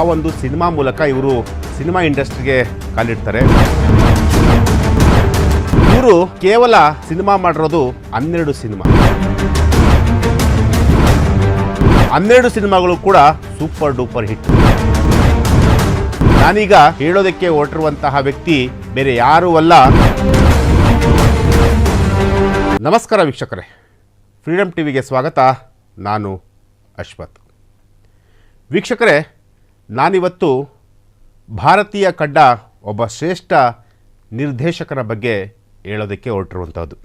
ಒಂದು ಸಿನಿಮಾ ಮೂಲಕ ಇವರು ಸಿನಿಮಾ ಇಂಡಸ್ಟ್ರಿಗೆ ಕಾಲಿಡ್ತಾರೆ. ಇವರು ಕೇವಲ ಸಿನಿಮಾ ಮಾಡಿರೋದು ಹನ್ನೆರಡು ಸಿನಿಮಾ. ಹನ್ನೆರಡು ಸಿನಿಮಾಗಳು ಕೂಡ ಸೂಪರ್ ಡೂಪರ್ ಹಿಟ್. ನಾನೀಗ ಹೇಳೋದಕ್ಕೆ ಹೊರಟಿರುವಂತಹ ವ್ಯಕ್ತಿ ಬೇರೆ ಯಾರೂ ಅಲ್ಲ. ನಮಸ್ಕಾರ ವೀಕ್ಷಕರೇ. ಫ್ರೀಡಮ್ ಟಿವಿಗೆ ಸ್ವಾಗತ. ನಾನು ಅಶ್ವಥ್. ವೀಕ್ಷಕರೇ ನಾನಿವತ್ತು ಭಾರತೀಯ ಕಡ್ಡ ಒಬ್ಬ ಶ್ರೇಷ್ಠ ನಿರ್ದೇಶಕರ ಬಗ್ಗೆ ಹೇಳೋದಕ್ಕೆ ಹೊರಟಿರುವಂಥದ್ದು.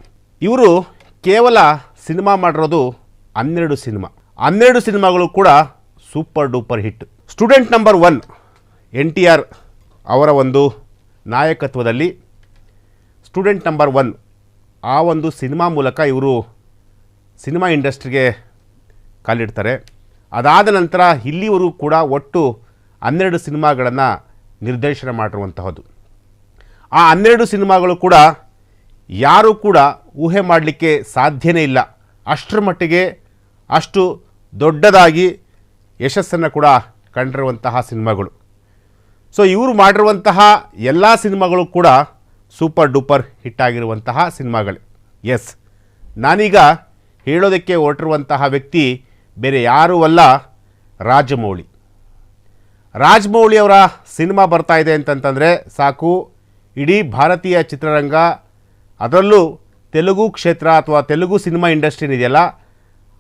ಇವರು ಕೇವಲ ಸಿನಿಮಾ ಮಾಡಿರೋದು ಹನ್ನೆರಡು ಸಿನಿಮಾ. ಹನ್ನೆರಡು ಸಿನಿಮಾಗಳು ಕೂಡ super duper hit. Student number one, N T R ಅವರ ಒಂದು ನಾಯಕತ್ವದಲ್ಲಿ ಸ್ಟೂಡೆಂಟ್ ನಂಬರ್ ಒನ್ ಆ ಒಂದು ಸಿನಿಮಾ ಮೂಲಕ ಇವರು ಸಿನಿಮಾ ಇಂಡಸ್ಟ್ರಿಗೆ ಕಾಲಿಡ್ತಾರೆ. ಅದಾದ ನಂತರ ಇಲ್ಲಿವರು ಕೂಡ ಒಟ್ಟು ಹನ್ನೆರಡು ಸಿನಿಮಾಗಳನ್ನು ನಿರ್ದೇಶನ ಮಾಡಿರುವಂತಹದ್ದು. ಆ ಹನ್ನೆರಡು ಸಿನಿಮಾಗಳು ಕೂಡ ಯಾರೂ ಕೂಡ ಊಹೆ ಮಾಡಲಿಕ್ಕೆ ಸಾಧ್ಯನೇ ಇಲ್ಲ. ಅಷ್ಟರ ಮಟ್ಟಿಗೆ ಅಷ್ಟು ದೊಡ್ಡದಾಗಿ ಯಶಸ್ಸನ್ನು ಕೂಡ ಕಂಡಿರುವಂತಹ ಸಿನಿಮಾಗಳು. ಸೊ ಇವರು ಮಾಡಿರುವಂತಹ ಎಲ್ಲ ಸಿನಿಮಾಗಳು ಕೂಡ ಸೂಪರ್ ಡೂಪರ್ ಹಿಟ್ ಆಗಿರುವಂತಹ ಸಿನಿಮಾಗಳೇ. ಎಸ್ ನಾನೀಗ ಹೇಳೋದಕ್ಕೆ ಹೊರಟಿರುವಂತಹ ವ್ಯಕ್ತಿ ಬೇರೆ ಯಾರೂ ಅಲ್ಲ ರಾಜಮೌಳಿ. ರಾಜಮೌಳಿ ಅವರ ಸಿನಿಮಾ ಬರ್ತಾ ಇದೆ ಅಂತಂತಂದರೆ ಸಾಕು, ಇಡೀ ಭಾರತೀಯ ಚಿತ್ರರಂಗ, ಅದರಲ್ಲೂ ತೆಲುಗು ಕ್ಷೇತ್ರ ಅಥವಾ ತೆಲುಗು ಸಿನಿಮಾ ಇಂಡಸ್ಟ್ರಿ ಇದೆಯಲ್ಲ,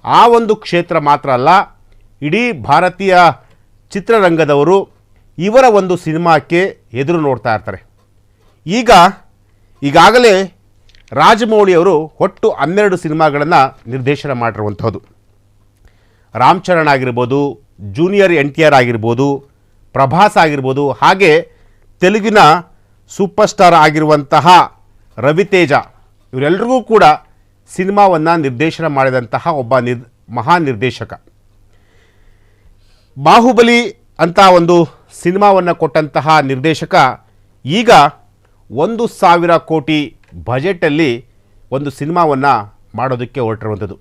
ಆ ಒಂದು ಕ್ಷೇತ್ರ ಮಾತ್ರ ಅಲ್ಲ, ಇಡೀ ಭಾರತೀಯ ಚಿತ್ರರಂಗದವರು ಇವರ ಒಂದು ಸಿನಿಮಾಕ್ಕೆ ಎದುರು ನೋಡ್ತಾ ಇರ್ತಾರೆ. ಈಗ, ಈಗಾಗಲೇ ರಾಜಮೌಳಿ ಅವರು ಒಟ್ಟು ಹನ್ನೆರಡು ಸಿನಿಮಾಗಳನ್ನು ನಿರ್ದೇಶನ ಮಾಡಿರುವಂಥದ್ದು ರಾಮ್ ಚರಣ್ ಆಗಿರ್ಬೋದು, ಜೂನಿಯರ್ ಎನ್ ಟಿ ಆರ್ ಆಗಿರ್ಬೋದು ಪ್ರಭಾಸ್ ಆಗಿರ್ಬೋದು, ಹಾಗೆ ತೆಲುಗಿನ ಸೂಪರ್ ಸ್ಟಾರ್ ಆಗಿರುವಂತಹ ರವಿತೇಜ ಇವರೆಲ್ಲರಿಗೂ ಕೂಡ ಸಿನಿಮಾವನ್ನು ನಿರ್ದೇಶನ ಮಾಡಿದಂತಹ ಒಬ್ಬ ನಿರ್ ಮಹಾನ್ ನಿರ್ದೇಶಕ. ಬಾಹುಬಲಿ ಅಂತ ಒಂದು ಸಿನಿಮಾವನ್ನು ಕೊಟ್ಟಂತಹ ನಿರ್ದೇಶಕ, ಈಗ ಒಂದು ಸಾವಿರ ಕೋಟಿ ಬಜೆಟಲ್ಲಿ ಒಂದು ಸಿನಿಮಾವನ್ನು ಮಾಡೋದಕ್ಕೆ ಹೊರಟಿರುವಂಥದ್ದು.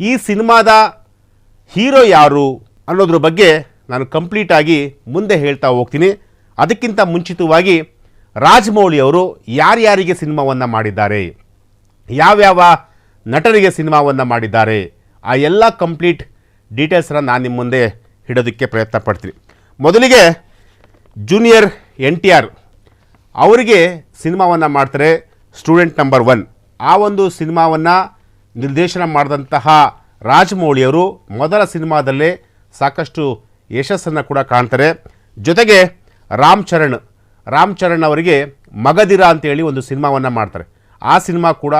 ಈ ಸಿನಿಮಾದ ಹೀರೋ ಯಾರು ಅನ್ನೋದ್ರ ಬಗ್ಗೆ ನಾನು ಕಂಪ್ಲೀಟಾಗಿ ಮುಂದೆ ಹೇಳ್ತಾ ಹೋಗ್ತೀನಿ. ಅದಕ್ಕಿಂತ ಮುಂಚಿತವಾಗಿ ರಾಜಮೌಳಿ ಅವರು ಯಾರ್ಯಾರಿಗೆ ಸಿನಿಮಾವನ್ನು ಮಾಡಿದ್ದಾರೆ? ಯಾವ್ಯಾವ ನಟರಿಗೆ ಸಿನಿಮಾವನ್ನು ಮಾಡಿದ್ದಾರೆ? ಆ ಎಲ್ಲ ಕಂಪ್ಲೀಟ್ ಡೀಟೇಲ್ಸನ್ನ ನಾನು ನಿಮ್ಮ ಮುಂದೆ ಹಿಡೋದಕ್ಕೆ ಪ್ರಯತ್ನ ಪಡ್ತೀನಿ. ಮೊದಲಿಗೆ ಜೂನಿಯರ್ ಎನ್ ಟಿ ಆರ್ ಅವರಿಗೆ ಸಿನಿಮಾವನ್ನು ಮಾಡ್ತಾರೆ ಸ್ಟೂಡೆಂಟ್ ನಂಬರ್ ಒನ್ ಆ ಒಂದು ಸಿನಿಮಾವನ್ನು ನಿರ್ದೇಶನ ಮಾಡಿದಂತಹ ರಾಜಮೌಳಿಯವರು ಮೊದಲ ಸಿನಿಮಾದಲ್ಲೇ ಸಾಕಷ್ಟು ಯಶಸ್ಸನ್ನು ಕೂಡ ಕಾಣ್ತಾರೆ. ಜೊತೆಗೆ ರಾಮ್ ಚರಣ್ ರಾಮ್ ಚರಣ್ ಅವರಿಗೆ ಮಗದಿರ ಅಂತೇಳಿ ಒಂದು ಸಿನಿಮಾವನ್ನು ಮಾಡ್ತಾರೆ. ಆ ಸಿನಿಮಾ ಕೂಡ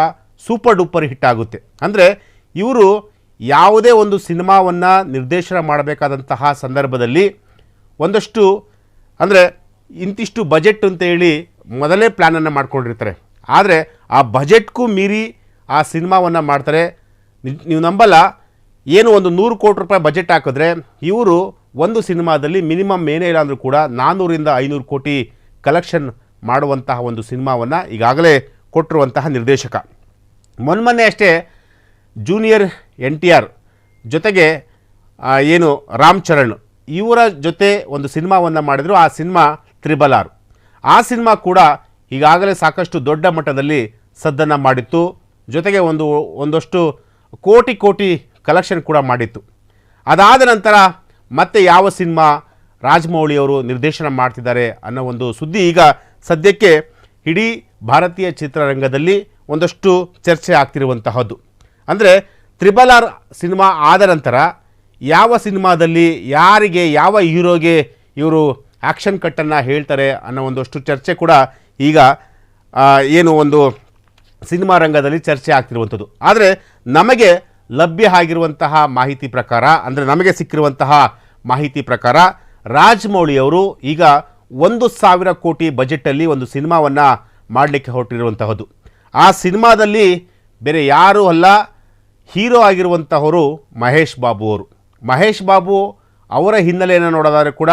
ಸೂಪರ್ ಡೂಪರ್ ಹಿಟ್ ಆಗುತ್ತೆ. ಅಂದರೆ ಇವರು ಯಾವುದೇ ಒಂದು ಸಿನಿಮಾವನ್ನು ನಿರ್ದೇಶನ ಮಾಡಬೇಕಾದಂತಹ ಸಂದರ್ಭದಲ್ಲಿ ಒಂದಷ್ಟು, ಅಂದರೆ ಇಂತಿಷ್ಟು ಬಜೆಟ್ ಅಂತೇಳಿ ಮೊದಲೇ ಪ್ಲ್ಯಾನನ್ನು ಮಾಡ್ಕೊಂಡಿರ್ತಾರೆ. ಆದರೆ ಆ ಬಜೆಟ್ಗೂ ಮೀರಿ ಆ ಸಿನಿಮಾವನ್ನು ಮಾಡ್ತಾರೆ. ನೀವು ನಂಬಲ್ಲ, ಏನು ಒಂದು ನೂರು ಕೋಟಿ ರೂಪಾಯಿ ಬಜೆಟ್ ಹಾಕಿದ್ರೆ ಇವರು ಒಂದು ಸಿನಿಮಾದಲ್ಲಿ ಮಿನಿಮಮ್ ಏನೇ ಇಲ್ಲ ಅಂದರೂ ಕೂಡ ನಾನ್ನೂರಿಂದ ಐನೂರು ಕೋಟಿ ಕಲೆಕ್ಷನ್ ಮಾಡುವಂತಹ ಒಂದು ಸಿನಿಮಾವನ್ನು ಈಗಾಗಲೇ ಕೊಟ್ಟಿರುವಂತಹ ನಿರ್ದೇಶಕ. ಮೊನ್ಮೊನ್ನೆ ಅಷ್ಟೇ ಜೂನಿಯರ್ ಎನ್ ಟಿ ಆರ್ ಜೊತೆಗೆ ಏನು ರಾಮ್ ಚರಣ್, ಇವರ ಜೊತೆ ಒಂದು ಸಿನಿಮಾವನ್ನು ಮಾಡಿದ್ರು, ಆ ಸಿನಿಮಾ ತ್ರಿಬಲ್ ಆರ್. ಆ ಸಿನಿಮಾ ಕೂಡ ಈಗಾಗಲೇ ಸಾಕಷ್ಟು ದೊಡ್ಡ ಮಟ್ಟದಲ್ಲಿ ಸದ್ದನ್ನು ಮಾಡಿತ್ತು. ಜೊತೆಗೆ ಒಂದು, ಒಂದಷ್ಟು ಕೋಟಿ ಕೋಟಿ ಕಲೆಕ್ಷನ್ ಕೂಡ ಮಾಡಿತ್ತು. ಅದಾದ ನಂತರ ಮತ್ತೆ ಯಾವ ಸಿನಿಮಾ ರಾಜಮೌಳಿ ಅವರು ನಿರ್ದೇಶನ ಮಾಡ್ತಿದ್ದಾರೆ ಅನ್ನೋ ಒಂದು ಸುದ್ದಿ ಈಗ ಸದ್ಯಕ್ಕೆ ಇಡೀ ಭಾರತೀಯ ಚಿತ್ರರಂಗದಲ್ಲಿ ಒಂದಷ್ಟು ಚರ್ಚೆ ಆಗ್ತಿರುವಂತಹದ್ದು. ಅಂದರೆ ತ್ರಿಬಲ್ ಆರ್ ಸಿನಿಮಾ ಆದ ನಂತರ ಯಾವ ಸಿನಿಮಾದಲ್ಲಿ ಯಾರಿಗೆ, ಯಾವ ಹೀರೋಗೆ ಇವರು ಆ್ಯಕ್ಷನ್ ಕಟ್ಟನ್ನು ಹೇಳ್ತಾರೆ ಅನ್ನೋ ಒಂದಷ್ಟು ಚರ್ಚೆ ಕೂಡ ಈಗ ಏನು ಒಂದು ಸಿನಿಮಾ ರಂಗದಲ್ಲಿ ಚರ್ಚೆ ಆಗ್ತಿರುವಂಥದ್ದು ಆದರೆ ನಮಗೆ ಲಭ್ಯ ಆಗಿರುವಂತಹ ಮಾಹಿತಿ ಪ್ರಕಾರ, ಅಂದರೆ ನಮಗೆ ಸಿಕ್ಕಿರುವಂತಹ ಮಾಹಿತಿ ಪ್ರಕಾರ ರಾಜಮೌಳಿ ಅವರು ಈಗ ಒಂದು ಸಾವಿರ ಕೋಟಿ ಬಜೆಟಲ್ಲಿ ಒಂದು ಸಿನಿಮಾವನ್ನು ಮಾಡಲಿಕ್ಕೆ ಹೊರಟಿರುವಂತಹದ್ದು. ಆ ಸಿನಿಮಾದಲ್ಲಿ ಬೇರೆ ಯಾರೂ ಅಲ್ಲ, ಹೀರೋ ಆಗಿರುವಂತಹವರು ಮಹೇಶ್ ಬಾಬು ಅವರು. ಮಹೇಶ್ ಬಾಬು ಅವರ ಹಿನ್ನೆಲೆಯನ್ನು ನೋಡೋದಾದರೆ ಕೂಡ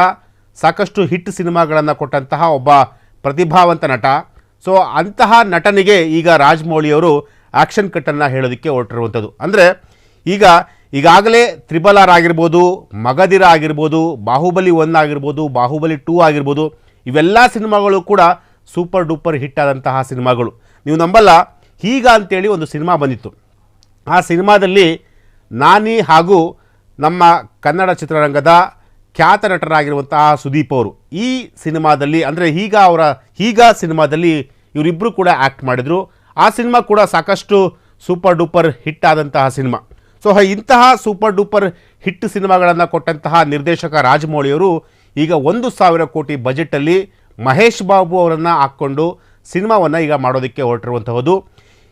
ಸಾಕಷ್ಟು ಹಿಟ್ ಸಿನಿಮಾಗಳನ್ನು ಕೊಟ್ಟಂತಹ ಒಬ್ಬ ಪ್ರತಿಭಾವಂತ ನಟ. ಸೊ, ಅಂತಹ ನಟನಿಗೆ ಈಗ ರಾಜಮೌಳಿಯವರು ಆ್ಯಕ್ಷನ್ ಕಟ್ಟನ್ನು ಹೇಳೋದಕ್ಕೆ ಹೊರಟಿರುವಂಥದ್ದು ಅಂದರೆ ಈಗ ಈಗಾಗಲೇ ತ್ರಿಬಲ್ ಆರ್ ಆಗಿರ್ಬೋದು ಮಗದಿರ ಆಗಿರ್ಬೋದು ಬಾಹುಬಲಿ ಒನ್ ಆಗಿರ್ಬೋದು ಬಾಹುಬಲಿ ಟೂ ಆಗಿರ್ಬೋದು, ಇವೆಲ್ಲ ಸಿನಿಮಾಗಳು ಕೂಡ ಸೂಪರ್ ಡೂಪರ್ ಹಿಟ್ ಆದಂತಹ ಸಿನಿಮಾಗಳು. ನೀವು ನಂಬಲ್ಲ, ಹೀಗ ಅಂತೇಳಿ ಒಂದು ಸಿನಿಮಾ ಬಂದಿತ್ತು. ಆ ಸಿನಿಮಾದಲ್ಲಿ ನಾನಿ ಹಾಗೂ ನಮ್ಮ ಕನ್ನಡ ಚಿತ್ರರಂಗದ ಖ್ಯಾತ ನಟರಾಗಿರುವಂತಹ ಸುದೀಪ್ ಅವರು, ಈ ಸಿನಿಮಾದಲ್ಲಿ, ಅಂದರೆ ಈಗ ಅವರ, ಹೀಗ ಸಿನಿಮಾದಲ್ಲಿ ಇವರಿಬ್ಬರು ಕೂಡ ಆ್ಯಕ್ಟ್ ಮಾಡಿದರು. ಆ ಸಿನಿಮಾ ಕೂಡ ಸಾಕಷ್ಟು ಸೂಪರ್ ಡೂಪರ್ ಹಿಟ್ ಆದಂತಹ ಸಿನಿಮಾ. ಸೊ ಇಂತಹ ಸೂಪರ್ ಡೂಪರ್ ಹಿಟ್ ಸಿನಿಮಾಗಳನ್ನು ಕೊಟ್ಟಂತಹ ನಿರ್ದೇಶಕ ರಾಜಮೌಳಿಯವರು ಈಗ ಒಂದು ಸಾವಿರ ಕೋಟಿ ಬಜೆಟಲ್ಲಿ ಮಹೇಶ್ ಬಾಬು ಅವರನ್ನು ಹಾಕ್ಕೊಂಡು ಸಿನಿಮಾವನ್ನು ಈಗ ಮಾಡೋದಕ್ಕೆ ಹೊರಟಿರುವಂತಹದ್ದು.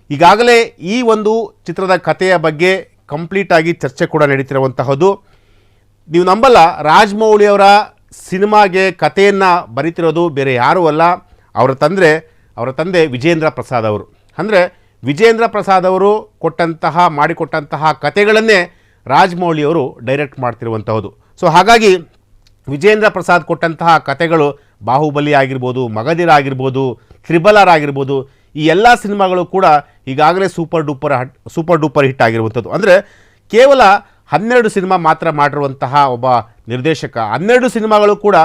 ಈಗಾಗಲೇ ಈ ಒಂದು ಚಿತ್ರದ ಕಥೆಯ ಬಗ್ಗೆ ಕಂಪ್ಲೀಟಾಗಿ ಚರ್ಚೆ ಕೂಡ ನಡೀತಿರುವಂತಹದ್ದು. ನೀವು ನಂಬಲ್ಲ ರಾಜಮೌಳಿಯವರ ಸಿನಿಮಾಗೆ ಕಥೆಯನ್ನು ಬರಿತಿರೋದು ಬೇರೆ ಯಾರೂ ಅಲ್ಲ. ಅವರ ತಂದೆ ಅವರ ತಂದೆ ವಿಜೇಂದ್ರ ಪ್ರಸಾದ್ ಅವರು. ಅಂದರೆ ವಿಜೇಂದ್ರ ಪ್ರಸಾದ್ ಅವರು ಕೊಟ್ಟಂತಹ, ಮಾಡಿಕೊಟ್ಟಂತಹ ಕತೆಗಳನ್ನೇ ರಾಜಮೌಳಿ ಅವರು ಡೈರೆಕ್ಟ್ ಮಾಡ್ತಿರುವಂಥದ್ದು ಸೊ ಹಾಗಾಗಿ ವಿಜೇಂದ್ರ ಪ್ರಸಾದ್ ಕೊಟ್ಟಂತಹ ಕತೆಗಳು ಬಾಹುಬಲಿ ಆಗಿರ್ಬೋದು ಮಗದಿರ ಆಗಿರ್ಬೋದು, ತ್ರಿಬಲರ್ ಆಗಿರ್ಬೋದು, ಈ ಎಲ್ಲ ಸಿನಿಮಾಗಳು ಕೂಡ ಈಗಾಗಲೇ super duper super duper hit ಆಗಿರುವಂಥದ್ದು ಅಂದರೆ ಕೇವಲ ಹನ್ನೆರಡು ಸಿನಿಮಾ ಮಾತ್ರ ಮಾಡಿರುವಂತಹ ಒಬ್ಬ ನಿರ್ದೇಶಕ, ಹನ್ನೆರಡು ಸಿನಿಮಾಗಳು ಕೂಡ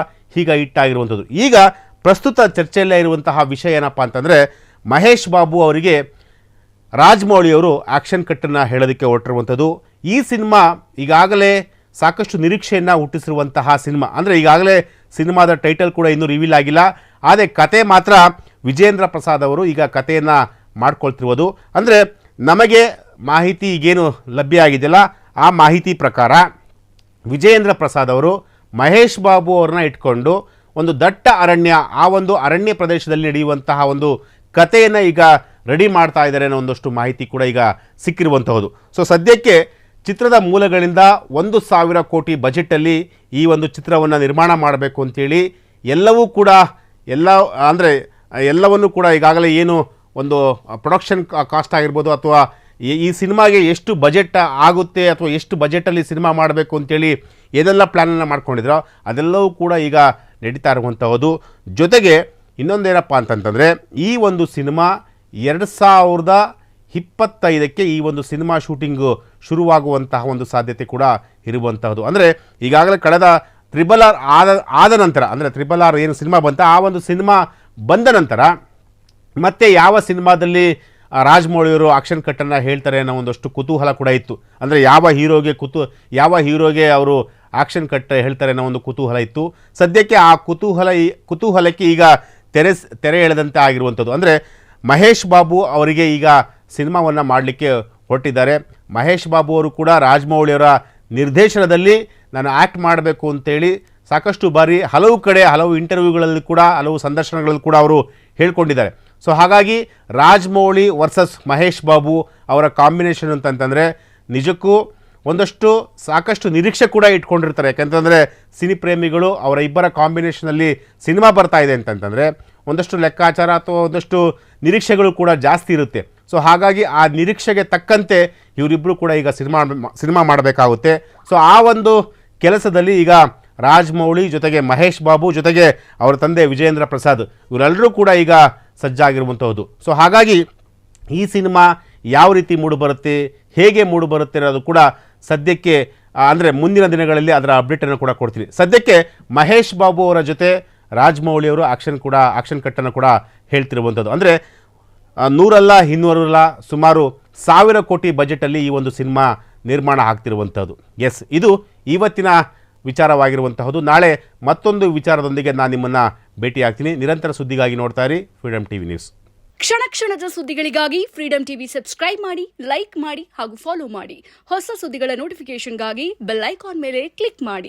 ಈಗ ಹಿಟ್ ಆಗಿರುವಂಥದ್ದು ಈಗ ಪ್ರಸ್ತುತ ಚರ್ಚೆಯಲ್ಲೇ ಇರುವಂತಹ ವಿಷಯ ಏನಪ್ಪ ಅಂತಂದರೆ ಮಹೇಶ್ ಬಾಬು ಅವರಿಗೆ ರಾಜಮೌಳಿಯವರು ಆ್ಯಕ್ಷನ್ ಕಟ್ಟನ್ನು ಹೇಳೋದಕ್ಕೆ ಹೊರಟಿರುವಂಥದ್ದು. ಈ ಸಿನಿಮಾ ಈಗಾಗಲೇ ಸಾಕಷ್ಟು ನಿರೀಕ್ಷೆಯನ್ನು ಹುಟ್ಟಿಸಿರುವಂತಹ ಸಿನಿಮಾ. ಅಂದರೆ ಈಗಾಗಲೇ ಸಿನಿಮಾದ ಟೈಟಲ್ ಕೂಡ ಇನ್ನೂ ರಿವೀಲ್ ಆಗಿಲ್ಲ. ಆದರೆ ಕತೆ ಮಾತ್ರ ವಿಜೇಂದ್ರ ಪ್ರಸಾದ್ ಅವರು ಈಗ ಕಥೆಯನ್ನು ಮಾಡ್ಕೊಳ್ತಿರುವುದು. ಅಂದರೆ ನಮಗೆ ಮಾಹಿತಿ ಈಗೇನು ಲಭ್ಯ ಆಗಿದೆಯಲ್ಲ ಆ ಮಾಹಿತಿ ಪ್ರಕಾರ ವಿಜೇಂದ್ರ ಪ್ರಸಾದ್ ಅವರು ಮಹೇಶ್ ಬಾಬು ಅವ್ರನ್ನ ಇಟ್ಕೊಂಡು ಒಂದು ದಟ್ಟ ಅರಣ್ಯ, ಆ ಒಂದು ಅರಣ್ಯ ಪ್ರದೇಶದಲ್ಲಿ ನಡೆಯುವಂತಹ ಒಂದು ಕಥೆಯನ್ನು ಈಗ ರೆಡಿ ಮಾಡ್ತಾ ಇದ್ದಾರೆ ಅನ್ನೋ ಒಂದಷ್ಟು ಮಾಹಿತಿ ಕೂಡ ಈಗ ಸಿಕ್ಕಿರುವಂತಹದ್ದು ಸೊ ಸದ್ಯಕ್ಕೆ ಚಿತ್ರದ ಮೂಲಗಳಿಂದ ಒಂದು ಸಾವಿರ ಕೋಟಿ ಬಜೆಟಲ್ಲಿ ಈ ಒಂದು ಚಿತ್ರವನ್ನು ನಿರ್ಮಾಣ ಮಾಡಬೇಕು ಅಂತೇಳಿ ಎಲ್ಲವೂ ಕೂಡ ಎಲ್ಲ, ಅಂದರೆ ಎಲ್ಲವನ್ನು ಕೂಡ ಈಗಾಗಲೇ ಏನು ಒಂದು ಪ್ರೊಡಕ್ಷನ್ ಕಾಸ್ಟ್ ಆಗಿರ್ಬೋದು ಅಥವಾ ಈ- ಈ ಸಿನಿಮಾಗೆ ಎಷ್ಟು ಬಜೆಟ್ ಆಗುತ್ತೆ ಅಥವಾ ಎಷ್ಟು ಬಜೆಟಲ್ಲಿ ಸಿನಿಮಾ ಮಾಡಬೇಕು ಅಂತೇಳಿ ಏನೆಲ್ಲ ಪ್ಲ್ಯಾನನ್ನು ಮಾಡ್ಕೊಂಡಿದ್ರೋ ಅದೆಲ್ಲವೂ ಕೂಡ ಈಗ ನಡೀತಾ ಇರುವಂಥದ್ದು ಜೊತೆಗೆ ಇನ್ನೊಂದೇನಪ್ಪ ಅಂತಂತಂದರೆ ಈ ಒಂದು ಸಿನಿಮಾ ಎರಡು ಸಾವಿರದ ಇಪ್ಪತ್ತೈದಕ್ಕೆ ಈ ಒಂದು ಸಿನಿಮಾ ಶೂಟಿಂಗು ಶುರುವಾಗುವಂತಹ ಒಂದು ಸಾಧ್ಯತೆ ಕೂಡ ಇರುವಂತಹದ್ದು. ಅಂದರೆ ಈಗಾಗಲೇ ಕಳೆದ ತ್ರಿಬಲ್ ಆರ್ ಆದ ಆದ ನಂತರ, ಅಂದರೆ ತ್ರಿಬಲ್ ಆರ್ ಏನು ಸಿನಿಮಾ ಬಂತ, ಆ ಒಂದು ಸಿನಿಮಾ ಬಂದ ನಂತರ ಮತ್ತೆ ಯಾವ ಸಿನಿಮಾದಲ್ಲಿ ರಾಜ್ಮೌಳಿಯವರು ಆಕ್ಷನ್ ಕಟ್ಟನ್ನು ಹೇಳ್ತಾರೆ ಅನ್ನೋ ಒಂದಷ್ಟು ಕುತೂಹಲ ಕೂಡ ಇತ್ತು. ಅಂದರೆ ಯಾವ ಹೀರೋಗೆ ಕುತು, ಯಾವ ಹೀರೋಗೆ ಅವರು ಆಕ್ಷನ್ ಕಟ್ ಹೇಳ್ತಾರೆ ಅನ್ನೋ ಒಂದು ಕುತೂಹಲ ಇತ್ತು. ಸದ್ಯಕ್ಕೆ ಆ ಕುತೂಹಲ ಕುತೂಹಲಕ್ಕೆ ಈಗ ತೆರೆ ತೆರೆ ಎಳೆದಂತೆ ಆಗಿರುವಂಥದ್ದು ಅಂದರೆ ಮಹೇಶ್ ಬಾಬು ಅವರಿಗೆ ಈಗ ಸಿನಿಮಾವನ್ನು ಮಾಡಲಿಕ್ಕೆ ಹೊರಟಿದ್ದಾರೆ. ಮಹೇಶ್ ಬಾಬು ಅವರು ಕೂಡ ರಾಜಮೌಳಿಯವರ ನಿರ್ದೇಶನದಲ್ಲಿ ನಾನು ಆ್ಯಕ್ಟ್ ಮಾಡಬೇಕು ಅಂತೇಳಿ ಸಾಕಷ್ಟು ಬಾರಿ ಹಲವು ಕಡೆ ಹಲವು ಇಂಟರ್ವ್ಯೂಗಳಲ್ಲಿ ಕೂಡ ಹಲವು ಸಂದರ್ಶನಗಳಲ್ಲಿ ಕೂಡ ಅವರು ಹೇಳ್ಕೊಂಡಿದ್ದಾರೆ. ಸೊ ಹಾಗಾಗಿ ರಾಜಮೌಳಿ ವರ್ಸಸ್ ಮಹೇಶ್ ಬಾಬು ಅವರ ಕಾಂಬಿನೇಷನ್ ಅಂತಂತಂದರೆ ನಿಜಕ್ಕೂ ಒಂದಷ್ಟು ಸಾಕಷ್ಟು ನಿರೀಕ್ಷೆ ಕೂಡ ಇಟ್ಕೊಂಡಿರ್ತಾರೆ. ಯಾಕೆಂತಂದರೆ ಸಿನಿ ಪ್ರೇಮಿಗಳು ಅವರ ಇಬ್ಬರ ಕಾಂಬಿನೇಷನಲ್ಲಿ ಸಿನಿಮಾ ಬರ್ತಾ ಇದೆ ಅಂತಂತಂದರೆ ಒಂದಷ್ಟು ಲೆಕ್ಕಾಚಾರ ಅಥವಾ ಒಂದಷ್ಟು ನಿರೀಕ್ಷೆಗಳು ಕೂಡ ಜಾಸ್ತಿ ಇರುತ್ತೆ. ಸೊ ಹಾಗಾಗಿ ಆ ನಿರೀಕ್ಷೆಗೆ ತಕ್ಕಂತೆ ಇವರಿಬ್ಬರು ಕೂಡ ಈಗ ಸಿನಿಮಾ ಸಿನಿಮಾ ಮಾಡಬೇಕಾಗುತ್ತೆ. ಸೊ ಆ ಒಂದು ಕೆಲಸದಲ್ಲಿ ಈಗ ರಾಜ್ಮೌಳಿ ಜೊತೆಗೆ ಮಹೇಶ್ ಬಾಬು ಜೊತೆಗೆ ಅವರ ತಂದೆ ವಿಜೇಂದ್ರ ಪ್ರಸಾದ್ ಇವರೆಲ್ಲರೂ ಕೂಡ ಈಗ ಸಜ್ಜಾಗಿರುವಂಥದ್ದು ಸೊ ಹಾಗಾಗಿ ಈ ಸಿನಿಮಾ ಯಾವ ರೀತಿ ಮೂಡಿಬರುತ್ತೆ ಹೇಗೆ ಮೂಡಿಬರುತ್ತೆ ಅನ್ನೋದು ಕೂಡ ಸದ್ಯಕ್ಕೆ ಅಂದರೆ ಮುಂದಿನ ದಿನಗಳಲ್ಲಿ ಅದರ ಅಪ್ಡೇಟನ್ನು ಕೂಡ ಕೊಡ್ತೀನಿ. ಸದ್ಯಕ್ಕೆ ಮಹೇಶ್ ಬಾಬು ಅವರ ಜೊತೆ ರಾಜಮೌಳಿ ಅವರು ಆಕ್ಷನ್ ಕೂಡ, ಆಕ್ಷನ್ ಕಟ್ಟನ್ನು ಕೂಡ ಹೇಳ್ತಿರುವಂಥದ್ದು. ಅಂದರೆ ನೂರಲ್ಲ ಇನ್ನೂರಲ್ಲ ಸುಮಾರು ಸಾವಿರ ಕೋಟಿ ಬಜೆಟಲ್ಲಿ ಈ ಒಂದು ಸಿನಿಮಾ ನಿರ್ಮಾಣ ಆಗ್ತಿರುವಂಥದ್ದು. ಎಸ್ ಇದು ಇವತ್ತಿನ ವಿಚಾರವಾಗಿರುವಂತಹದ್ದು. ನಾಳೆ ಮತ್ತೊಂದು ವಿಚಾರದೊಂದಿಗೆ ನಾನು ನಿಮ್ಮನ್ನು ಭೇಟಿಯಾಗ್ತೀನಿ. ನಿರಂತರ ಸುದ್ದಿಗಾಗಿ ನೋಡ್ತಾ ಇರಿ ಫ್ರೀಡಮ್ ಟಿವಿ ನ್ಯೂಸ್ ಕ್ಷಣ ಕ್ಷಣದ ಸುದ್ದಿಗಳಿಗಾಗಿ ಫ್ರೀಡಮ್ ಟಿವಿ ಸಬ್ಸ್ಕ್ರೈಬ್ ಮಾಡಿ ಲೈಕ್ ಮಾಡಿ ಹಾಗೂ ಫಾಲೋ ಮಾಡಿ. ಹೊಸ ಸುದ್ದಿಗಳ ನೋಟಿಫಿಕೇಶನ್ಗಾಗಿ ಬೆಲ್ ಐಕಾನ್ ಮೇಲೆ ಕ್ಲಿಕ್ ಮಾಡಿ.